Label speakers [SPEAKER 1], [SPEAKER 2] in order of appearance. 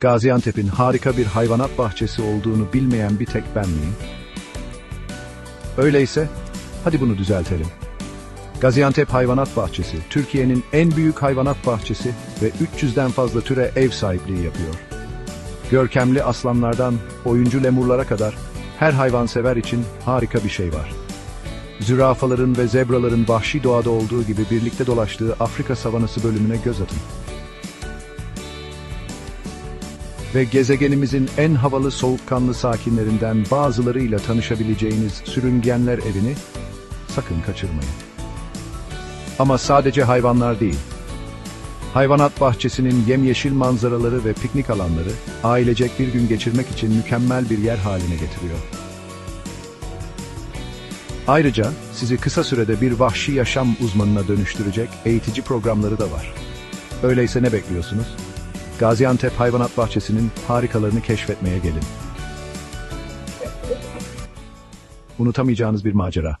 [SPEAKER 1] Gaziantep'in harika bir hayvanat bahçesi olduğunu bilmeyen bir tek ben miyim? Öyleyse, hadi bunu düzeltelim. Gaziantep Hayvanat Bahçesi, Türkiye'nin en büyük hayvanat bahçesi ve 300'den fazla türe ev sahipliği yapıyor. Görkemli aslanlardan oyuncu lemurlara kadar her hayvansever için harika bir şey var. Zürafaların ve zebraların vahşi doğada olduğu gibi birlikte dolaştığı Afrika savanası bölümüne göz atın. Ve gezegenimizin en havalı soğukkanlı sakinlerinden bazılarıyla tanışabileceğiniz sürüngenler evini sakın kaçırmayın. Ama sadece hayvanlar değil. Hayvanat bahçesinin yemyeşil manzaraları ve piknik alanları ailecek bir gün geçirmek için mükemmel bir yer haline getiriyor. Ayrıca sizi kısa sürede bir vahşi yaşam uzmanına dönüştürecek eğitici programları da var. Öyleyse ne bekliyorsunuz? Gaziantep Hayvanat Bahçesi'nin harikalarını keşfetmeye gelin. Unutamayacağınız bir macera.